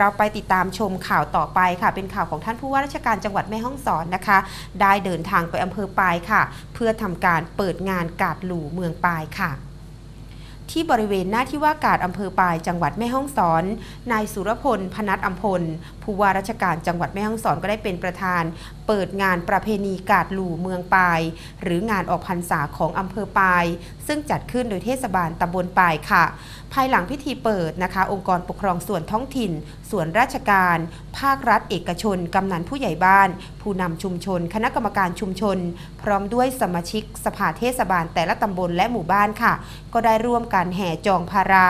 เราไปติดตามชมข่าวต่อไปค่ะ เป็นข่าวของท่านผู้ว่าราชการจังหวัดแม่ฮ่องสอนนะคะ ได้เดินทางไปอำเภอปายค่ะ เพื่อทำการเปิดงานกาดหลู่เมืองปายค่ะ ที่บริเวณหน้าที่ว่าการอำเภอปายจังหวัดแม่ฮ่องสอน นายสุรพลพนัทอัมพลผู้ว่าราชการจังหวัดแม่ฮ่องสอนก็ได้เป็นประธาน เปิดงานประเพณีกาดหลู่เมืองปาย หรืองานออกพรรษาของอำเภอปาย ซึ่งจัดขึ้นโดยเทศบาลตำบลปายค่ะ ภายหลังพิธีเปิดนะคะ องค์กรปกครองส่วนท้องถิ่น ส่วนราชการ ภาครัฐเอกชน กำนันผู้ใหญ่บ้าน ผู้นำชุมชน คณะกรรมการชุมชน พร้อมด้วยสมาชิกสภาเทศบาลแต่ละตำบลและหมู่บ้านค่ะ ก็ได้ร่วมกันแห่จองพารา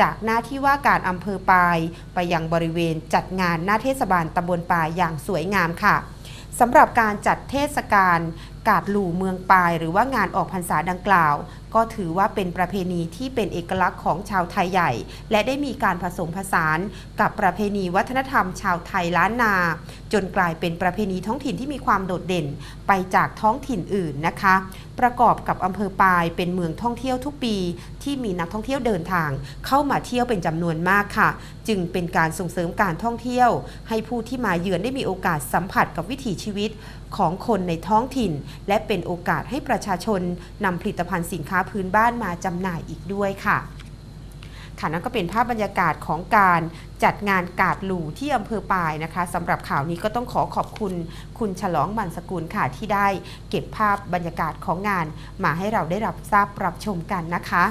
จากหน้าที่ว่าการอำเภอปาย ไปยังบริเวณจัดงานหน้าเทศบาลตำบลปายอย่างสวยงามค่ะสำหรับการจัดเทศกาลกาดหลู่เมืองปาย หรือว่างานออกพรรษาดังกล่าว ก็ถือว่าเป็นประเพณีที่เป็นเอกลักษณ์ของชาวไทยใหญ่ และได้มีการผสมผสานกับประเพณีวัฒนธรรมชาวไทยล้านนา จนกลายเป็นประเพณีท้องถิ่นที่มีความโดดเด่นไปจากท้องถิ่นอื่นนะคะ ประกอบกับอำเภอปายเป็นเมืองท่องเที่ยวทุกปี ที่มีนักท่องเที่ยวเดินทาง เข้ามาเที่ยวเป็นจำนวนมากค่ะ จึงเป็นการส่งเสริมการท่องเที่ยว ให้ผู้ที่มาเยือนได้มีโอกาสสัมผัสกับวิถีชีวิตของคนในท้องถิ่น และเป็นโอกาสให้ประชาชนนำผลิตภัณฑ์สินค้าพื้นบ้านมาจำหน่ายอีกด้วยค่ะค่ะนั่นก็เป็นภาพบรรยากาศของการจัดงานกาดหลู่ที่อำเภอปายนะคะสำหรับข่าวนี้ก็ต้องขอขอบคุณคุณฉลองบันสกุลค่ะที่ได้เก็บภาพบรรยากาศของงาน มาให้เราได้รับทราบรับชมกันนะคะ